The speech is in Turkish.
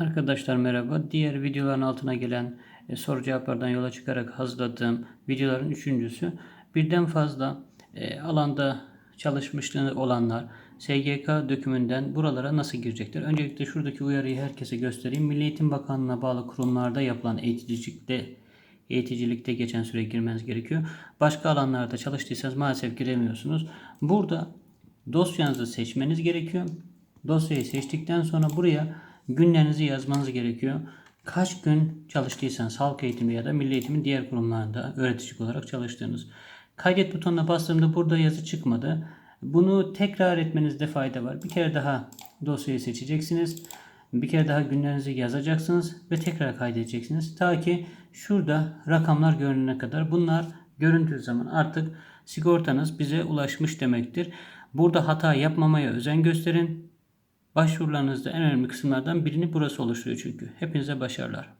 Arkadaşlar merhaba. Diğer videoların altına gelen e, soru cevaplardan yola çıkarak hazırladığım videoların üçüncüsü. Birden fazla e, alanda çalışmışlığı olanlar SGK dökümünden buralara nasıl girecekler? Öncelikle şuradaki uyarıyı herkese göstereyim. Milli Eğitim Bakanlığı'na bağlı kurumlarda yapılan eğiticilikte eğiticilikte geçen süre girmeniz gerekiyor. Başka alanlarda çalıştıysanız maalesef giremiyorsunuz. Burada dosyanızı seçmeniz gerekiyor. Dosyayı seçtikten sonra buraya günlerinizi yazmanız gerekiyor. Kaç gün çalıştıysanız halk eğitimi ya da milli eğitimin diğer kurumlarında öğretici olarak çalıştığınız. Kaydet butonuna bastığımda burada yazı çıkmadı. Bunu tekrar etmenizde fayda var. Bir kere daha dosyayı seçeceksiniz. Bir kere daha günlerinizi yazacaksınız ve tekrar kaydedeceksiniz. Ta ki şurada rakamlar görünene kadar. Bunlar göründüğü zaman artık sigortanız bize ulaşmış demektir. Burada hata yapmamaya özen gösterin. Başvurularınızda en önemli kısımlardan birini burası oluşturuyor çünkü. Hepinize başarılar.